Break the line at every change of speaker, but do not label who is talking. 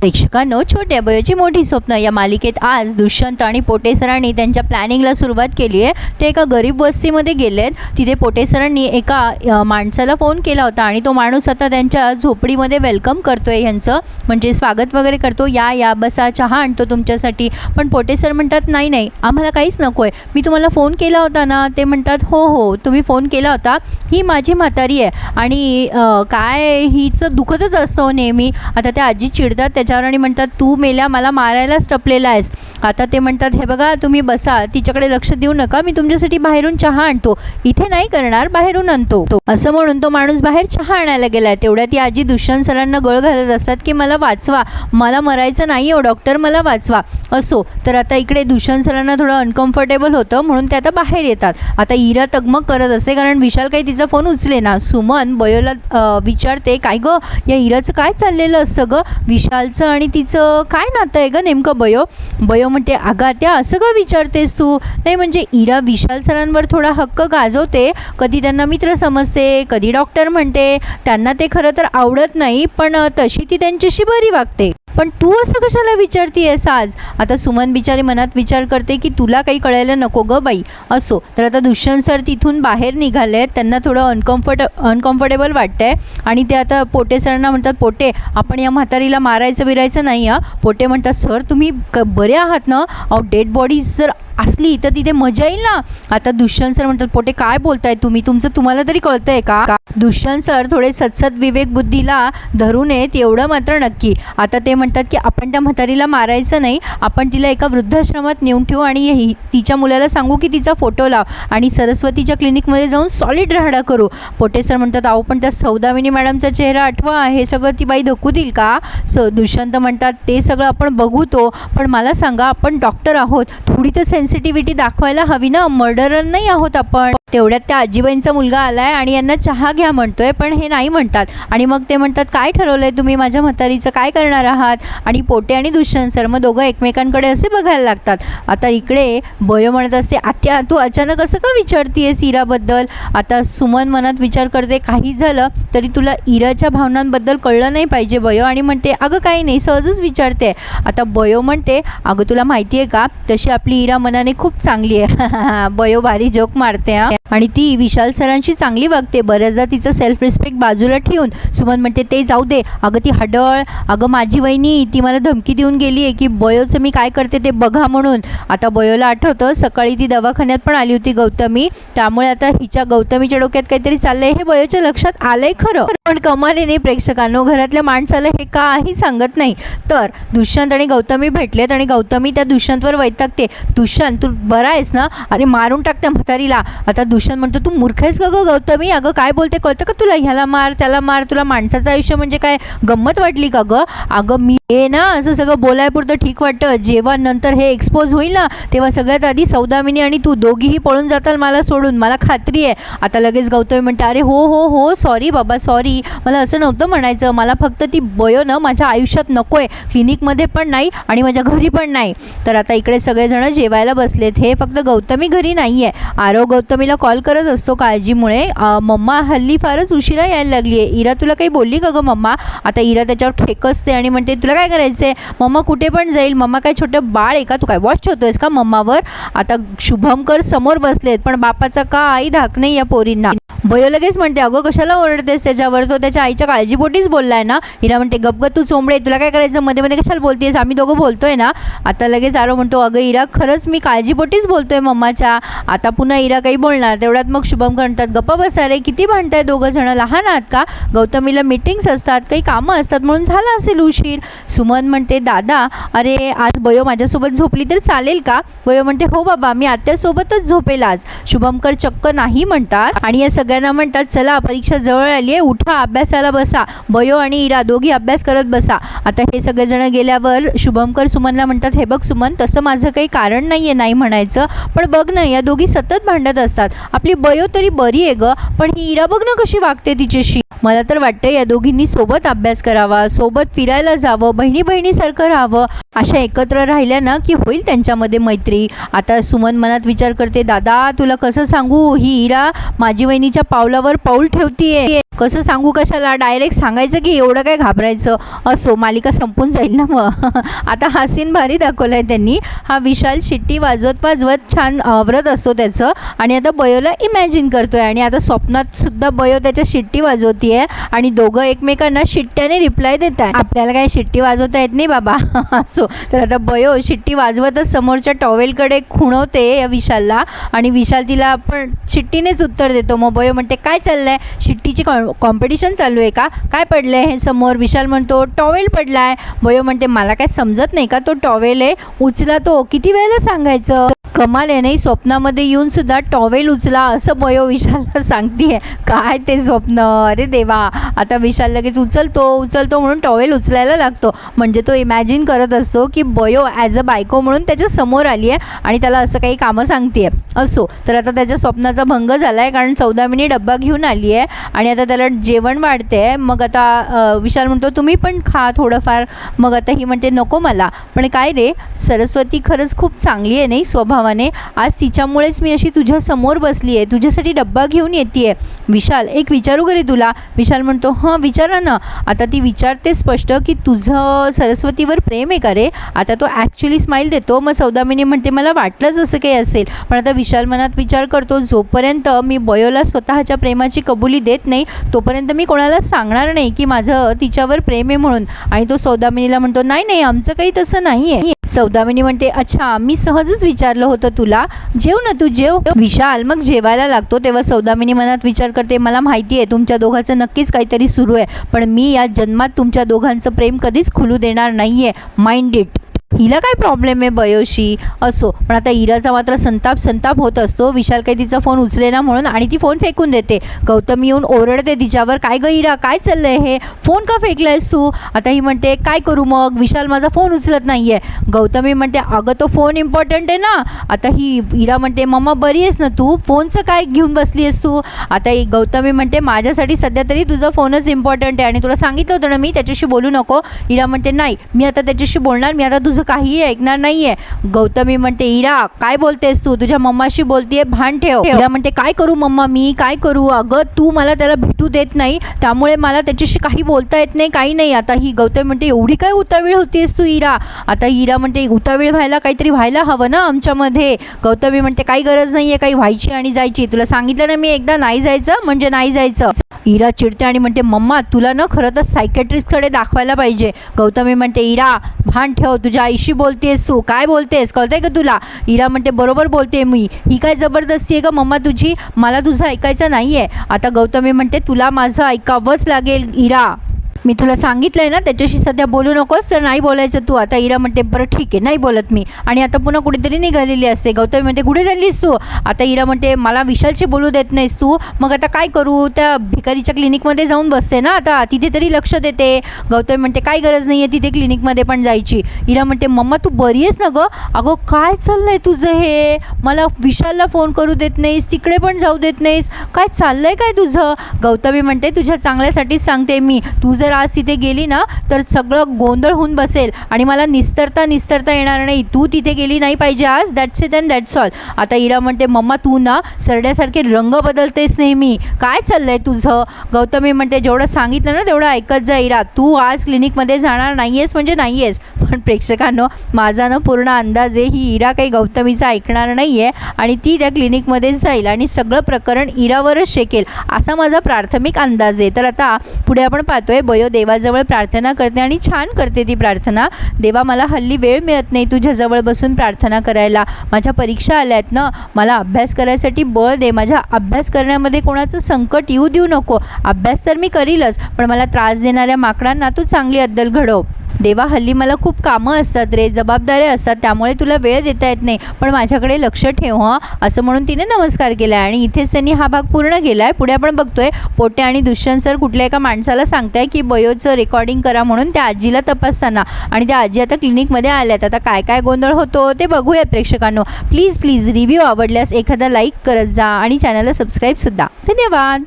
प्रेक्षकांनो छोट्या बयोची मोठी स्वप्न. या मालिकेत आज दुष्यंत आणि पोटेसरांनी त्यांच्या प्लॅनिंगला सुरुवात केली आहे. ते एका गरीब वस्तीमध्ये गेलेत. तिथे पोटेसरांनी एका माणसाला फोन केला होता आणि तो माणूस आता त्यांच्या झोपडीमध्ये वेलकम करतोय ह्यांचं. म्हणजे स्वागत वगैरे करतो. या या बसा चहा आणतो तुमच्यासाठी. पण पोटेसर म्हणतात नाही नाही आम्हाला काहीच नको आहे मी तुम्हाला फोन केला होता ना? ते म्हणतात हो हो तुम्ही फोन केला होता. ही माझी म्हातारी आहे आणि काय हिचं दुखतच असतं हो नेहमी. आता त्या आजी चिडतात त्याच्यावर आणि म्हणतात तू मेल्या मला मारायलाच टपलेला आहेस. आता ते म्हणतात हे बघा तुम्ही बसा तिच्याकडे लक्ष देऊ नका मी तुमच्यासाठी बाहेरून चहा आणतो. इथे नाही करणार बाहेरून आणतो. असं म्हणून तो माणूस बाहेर चहा आणायला गेलाय. तेवढ्या ती आजी दुष्यंत सरांना गळ घालत असतात की मला वाचवा मला मरायचं नाही हो डॉक्टर मला वाचवा. असो. तर आता इकडे दुष्यंत सरांना थोडं अनकम्फर्टेबल होतं म्हणून ते आता बाहेर येतात. आता इरा तगमग करत असते कारण विशाल काही तिचा फोन उचले ना. सुमन बयोला विचारते काय गं या इराचं काय चाललेलं असतं गं? विशालचं आणि तिचं काय नातं आहे गं नेमकं बयो? बयो म्हणते अगं त्या असं का विचारतेस तू? नाही म्हणजे इरा विशाल सरांवर थोडा हक्क गाजवते. कधी त्यांना मित्र समजते कधी डॉक्टर म्हणते. त्यांना ते खरं तर आवडत नाही पण तशी ती त्यांच्याशी बरी वागते. पण तू असं कशाला विचारतीयस आज? आता सुमन बिचारी मनात विचार करते की तुला काही कळायला नको ग बाई. असो तर आता दुष्यंत सर तिथून बाहेर निघाले आहेत त्यांना थोडं अनकम्फर्ट अनकम्फर्टेबल वाटतं आहे आणि ते आता पोटे सरांना म्हणतात पोटे आपण या म्हातारीला मारायचं बिरायचं नाही हां. पोटे म्हणतात सर तुम्ही क बरे आहात ना? अहो डेड बॉडीज जर असली तर तिथे मजा येईल ना? आता दुष्यंत सर म्हणतात पोटे काय बोलताय तुम्ही? तुमचं तुम्हाला तरी कळतंय का? का? दुष्यंत सर थोडे सत्सत विवेक बुद्धीला धरून येत एवढं मात्र नक्की. आता ते म्हणतात की आपण त्या म्हातारीला मारायचं नाही आपण तिला एका वृद्धाश्रमात नेऊन ठेवू आणि तिच्या मुलाला सांगू की तिचा फोटो लाव आणि सरस्वतीच्या क्लिनिकमध्ये जाऊन सॉलिड राहडा करू. पोटे सर म्हणतात अहो पण त्या सौदामिनी मॅडमचा चेहरा आठवा हे सगळं ती बाई धकू देईल का? स दुष्यंत म्हणतात ते सगळं आपण बघू तो पण मला सांगा आपण डॉक्टर आहोत थोडी तर सेन्सिटिव्हिटी दाखवायला हवी ना? मर्डरर नाही आहोत आपण. तेवढ्यात त्या आजीबाईंचा मुलगा आला आहे आणि यांना चहा घ्या म्हणतो आहे पण हे नाही म्हणतात. आणि मग ते म्हणतात काय ठरवलं आहे तुम्ही? माझ्या म्हातारीचं काय करणार आहात? आणि पोटे आणि दुष्यंत सर मग दोघं एकमेकांकडे असे बघायला लागतात. आता इकडे बयो म्हणत असते आत्या तू अचानक असं का विचारतीयस इराबद्दल? आता सुमन मनात विचार करते काही झालं तरी तुला इराच्या भावनांबद्दल कळलं नाही पाहिजे बयो. आणि म्हणते अगं काही नाही सहजच विचारते. आता बयो म्हणते अगं तुला माहिती आहे का? तशी आपली इरा मनाने खूप चांगली आहे. बयो भारी जोक मारते हा. आणि ती विशाल सरांशी चांगली वागते. बऱ्याचदा तिचं सेल्फ रिस्पेक्ट बाजूला ठेवून सुमन म्हणते ते जाऊ दे. अगं ती हडळ. अगं माझी वहिनी ती मला धमकी देऊन गेली आहे की बयोचं मी काय करते ते बघा म्हणून. आता बयोला आठवतं सकाळी ती दवाखान्यात पण आली होती गौतमी. त्यामुळे आता हिच्या गौतमीच्या डोक्यात काहीतरी चाललंय. हे बयोच्या लक्षात आलंय खरं. पण कमालीने प्रेक्षकांनो घरातल्या माणसाला हे काही सांगत नाही. तर दुष्यंत आणि गौतमी भेटलेत आणि गौतमी त्या दुष्यंतवर वैतागते. दुष्यंत तू बरा आहेस ना? अरे मारून टाकते म्हातारीला. आता दुष्यंत म्हणतो तू मूर्ख आहेस का गं गौतमी. अगं काय बोलते कळतं का तुला? ह्याला मार त्याला मार. तुला माणसाचं आयुष्य म्हणजे काय? गंमत वाटली का गं? अगं मी हे ना असं सगळं बोलायपुरतं ठीक वाटतं. जेव्हा नंतर हे एक्सपोज होईल ना तेव्हा सगळ्यात आधी सौदामिनी आणि तू दोघीही पळून जाताल मला सोडून. मला खात्री आहे. आता लगेच गौतमी म्हणते अरे हो हो हो सॉरी बाबा सॉरी मला असं नव्हतं म्हणायचं. मला फक्त ती बयो ना माझ्या आयुष्यात नको आहे क्लिनिकमध्ये पण नाही आणि माझ्या घरी पण नाही. तर आता इकडे सगळेजण जेवायला बसलेत. हे फक्त गौतमी घरी नाही आहे आरव गौतमीला कॉल करत असतो काळजीमुळे. मम्मा हल्ली फारच उशिरा यायला लागली आहे इरा तुला काही बोलली का गं मम्मा? आता इरा त्याच्यावर ठेकसते आणि म्हणते तुला काय करायचं आहे मम्मा कुठे पण जाईल. मम्मा काय छोटं बाळ आहे का? तू काय वॉच ठेवतोयस का मम्मावर? आता शुभमकर समोर बसलेत पण बापाचा आई धाक नाही या पोरींना. बयो लगेच म्हणते अगं कशाला ओरडतेस त्याच्यावर? तो त्याच्या आईच्या काळजीपोटीच बोललाय ना. हिरा म्हणते गपग तू चोंबडे तुला काय करायचं? मध्ये मध्ये कशाला बोलतेस? आम्ही दोघं बोलतोय ना. आता लगेच आरो म्हणतो अगं इरा खरंच मी काळजीपोटीच बोलतोय मम्माच्या. आता पुन्हा इरा काही बोलणार तेवढ्यात मग शुभम म्हणतात गप्पा बसा रे किती भांडताय दोघं जण? लहान आहात का? गौतमीला मीटिंग्स असतात काही कामं असतात म्हणून झाला असेल उशीर. सुमन म्हणते दादा अरे आज बयो माझ्यासोबत झोपली तर चालेल का? बयो म्हणते हो बाबा मी आत्यासोबतच झोपेल आज. शुभमकर चक्क नाही म्हणतात. आणि या सगळ्यांना म्हणतात चला परीक्षा जवळ आली आहे उठा अभ्यासाला बसा. बयो आणि इरा दोघी अभ्यास करत बसा. आता हे सगळेजण गेल्यावर शुभमकर सुमनला म्हणतात हे बघ सुमन तसं माझं काही कारण नाही आहे नाही म्हणायचं पण बघ ना या दोघी सतत भांडत असतात. आपली बयो तरी बरी आहे गं पण ही इरा बघ ना कशी वागते तिच्याशी. मला तर वाटतं या दोघींनी सोबत अभ्यास करावा सोबत फिरायला जावं बहिणी बहिणीसारखं राहावं अशा एकत्र राहिल्या ना की होईल त्यांच्यामध्ये मैत्री. आता सुमन मनात विचार करते दादा तुला कसं सांगू? ही इरा माझी वहिनीच्या पावलावर पाऊल ठेवतीये. कसं सांगू कशाला? डायरेक्ट सांगायचं की एवढं काय घाबरायचं? असो मालिका संपून जाईल ना मग. आता हा सीन भारी दाखवला आहे त्यांनी. हा विशाल शिट्टी वाजवत वाजवत छान व्रत असतो त्याचं. आणि आता बयोला इमॅजिन करतोय. आणि आता स्वप्नात सुद्धा बयो त्याच्या शिट्टी आहे आणि दोघं एकमेकांना शिट्ट्याने रिप्लाय देत आहे आपल्याला काय शिट्टी वाजवता येत नाही बाबा? असो. तर आता बयो शिट्टी वाजवतच समोरच्या टॉवेलकडे खुणवते या विशालला आणि विशाल तिला पण शिट्टीनेच उत्तर देतो. मग बयो म्हणते काय चाललंय? शिट्टीची कॉ कॉम्पिटिशन चालू आहे का? काय पडलंय हे समोर? विशाल म्हणतो टॉवेल पडलाय. बयो म्हणते मला काय समजत नाही का? तो टॉवेल आहे उचला तो. किती वेळेला सांगायचं? कमाल आहे नाही? स्वप्नामध्ये येऊन सुद्धा टॉवेल उचला असं बयो विशालला सांगतीये. काय ते स्वप्न? अरे देवा! आता विशाल लगेच उचलतो उचलतो म्हणून टॉवेल उचलायला लागतो. म्हणजे तो इमॅजिन करत असतो की बयो ॲज अ बायको म्हणून त्याच्यासमोर आली आहे आणि त्याला असं काही कामं सांगते असो तर आता त्याच्या स्वप्नाचा भंग झाला आहे कारण चौदा मिनिट डब्बा घेऊन आली आहे आणि आता त्याला जेवण वाढते मग आता विशाल म्हणतो तुम्ही पण खा थोडंफार. मग आता ही म्हणते नको मला. पण काय रे? सरस्वती खरंच खूप चांगली आहे नाही? स्वभाव भावाने आज तिच्यामुळेच मी अशी तुझ्या समोर बसली आहे. तुझ्यासाठी डब्बा घेऊन येते विशाल एक विचारू का तुला? विशाल म्हणतो हां विचारा ना. आता ती विचारते स्पष्ट की तुझं सरस्वतीवर प्रेम आहे का रे? आता तो ॲक्च्युली स्माईल देतो. मग सौदामिनी म्हणते मला वाटलंच असं काही असेल. पण आता विशाल मनात विचार करतो जोपर्यंत मी बयोला स्वतःच्या प्रेमाची कबुली देत नाही तोपर्यंत मी कोणाला सांगणार नाही की माझं तिच्यावर प्रेम आहे म्हणून. आणि तो सौदामिनीला म्हणतो नाही नाही आमचं काही तसं नाही आहे सौदामिनी म्हणते अच्छा मी सहजच विचारलं होतं तुला. जेव ना तू जेव. विशाल मग जेवायला लागतो तेव्हा सौदामिनी मनात विचार करते मला माहिती आहे तुमच्या दोघांचं नक्कीच काहीतरी सुरू आहे पण मी या जन्मात तुमच्या दोघांचं प्रेम कधीच खुलू देणार नाही आहे माइंड इट हिला काय प्रॉब्लेम आहे बयोशी? असो. पण आता इराचा मात्र संताप संताप होत असतो. विशाल काही तिचा फोन उचलेना म्हणून आणि ती फोन फेकून देते. गौतमी येऊन ओरडते तिच्यावर काय ग इरा? काय चाललंय हे? फोन का फेकलायस तू? आता ही म्हणते काय करू मग? विशाल माझा फोन उचलत नाही आहे गौतमी म्हणते अगं तो फोन इम्पॉर्टंट आहे ना. आता ही इरा म्हणते मम्मा बरी आहेस ना तू? फोनचं काय घेऊन बसली आहेस तू? आता ही गौतमी म्हणते माझ्यासाठी सध्या तरी तुझा फोनच इम्पॉर्टंट आहे आणि तुला सांगितलं होतं ना मी? त्याच्याशी बोलू नको. इरा म्हणते नाही. मी आता त्याच्याशी बोलणार. मी आता तुझं काहीही ऐकणार नाहीये. गौतमी म्हणते इरा काय बोलतेस तू? तुझ्या मम्माशी बोलतेय भान ठेव. इरा म्हणते काय करू मम्मा मी? काय करू? अगं तू मला त्याला भेटू देत नाही. त्यामुळे मला त्याच्याशी काही बोलता येत नाही काही नाही. आता ही गौतमी म्हणते एवढी काय उतावीळ होतीस तू इरा आता इरा म्हणते उतावीळ व्हायला काहीतरी व्हायला हवं ना आमच्यामध्ये? गौतमी म्हणते काही गरज नाही आहे काही व्हायची आणि जायची. तुला सांगितलं ना मी एकदा नाही जायचं? म्हणजे नाही जायचं. इरा चिडते आणि म्हणते मम्मा तुला ना खरं तर सायकॅट्रिस्टकडे दाखवायला पाहिजे. गौतमी म्हणते इरा भान ठेव तुझ्या आईशी बोलतेस तू. काय बोलतेस? कळतंय का तुला? इरा म्हणते बरोबर बोलते मी. ही काय जबरदस्ती आहे का मम्मा तुझी? मला तुझं ऐकायचं नाही आहे आता गौतमी म्हणते तुला माझं ऐकावंच लागेल इरा. मी तुला सांगितलं आहे ना त्याच्याशी सध्या बोलू नकोस तर नाही बोलायचं तू. आता इरा म्हणते बरं ठीक आहे नाही बोलत मी. आणि आता पुन्हा कुठेतरी निघालेली असते. गौतमी म्हणते कुठे चाललीस तू? आता इरा म्हणते मला विशालशी बोलू देत नाहीस तू. मग आता काय करू? त्या भिकारीच्या क्लिनिकमध्ये जाऊन बसते ना आता. तिथे तरी लक्ष देते. गौतमी म्हणते काय गरज नाही आहे तिथे क्लिनिकमध्ये पण जायची. इरा म्हणते मम्मा तू बरी आहेस ना गं? अगं काय चाललं आहे तुझं हे? मला विशालला फोन करू देत नाहीस तिकडे पण जाऊ देत नाहीस. काय चाललं आहे काय तुझं? गौतमी म्हणते तुझ्या चांगल्यासाठीच सांगते मी. तू जर आज तिथे गेली ना तर सगळं गोंधळ होऊन बसेल. आणि मला निस्तरता निस्तरता येणार नाही. तू तिथे गेली नाही पाहिजे आज. That's it and that's all आता इरा म्हणते मम्मा तू ना सरड्यासारखे रंग बदलतेस नेहमी. काय चाललं आहे तुझं? गौतमी म्हणते जेवढं सांगितलं ना तेवढं ऐकत जा इरा. तू आज क्लिनिकमध्ये जाणार नाही आहेस म्हणजे नाही आहेस पण प्रेक्षकांनो माझा ना पूर्ण अंदाज आहे ही इरा काही गौतमीचा ऐकणार नाही आहे आणि ती त्या क्लिनिकमध्येच जाईल आणि सगळं प्रकरण इरावरच शेकेल. असा माझा प्राथमिक अंदाज आहे. तर आता पुढे आपण पाहतोय वयो देवाजवळ प्रार्थना करते आणि छान करते ती प्रार्थना. देवा मला हल्ली वेळ मिळत नाही तुझ्याजवळ बसून प्रार्थना करायला. माझ्या परीक्षा आल्या आहेत ना. मला अभ्यास करायसाठी बळ दे. माझ्या अभ्यास करण्यामध्ये कोणाचं संकट येऊ देऊ नको. अभ्यास तर मी करीलच पण मला त्रास देणाऱ्या माकडांना तू चांगली अद्दल घडव. देवा हल्ली मला खूप कामं असतात रे जबाबदाऱ्या असतात त्यामुळे तुला वेळ देता येत नाही. पण माझ्याकडे लक्ष ठेव हं. असं म्हणून तिने नमस्कार केला आहे. आणि इथेच त्यांनी हा भाग पूर्ण केला आहे पुढे आपण बघतोय पोटे आणि दुष्यंत सर कुठल्या एका माणसाला सांगताय की बयोचं रेकॉर्डिंग करा म्हणून त्या आजीला तपासताना. आणि त्या आजी आता क्लिनिकमध्ये आल्यात. आता काय काय गोंधळ होतो ते बघूया प्रेक्षकांनो. प्लीज प्लीज रिव्ह्यू आवडल्यास एखादा लाईक करत जा आणि चॅनलला सबस्क्राईबसुद्धा धन्यवाद.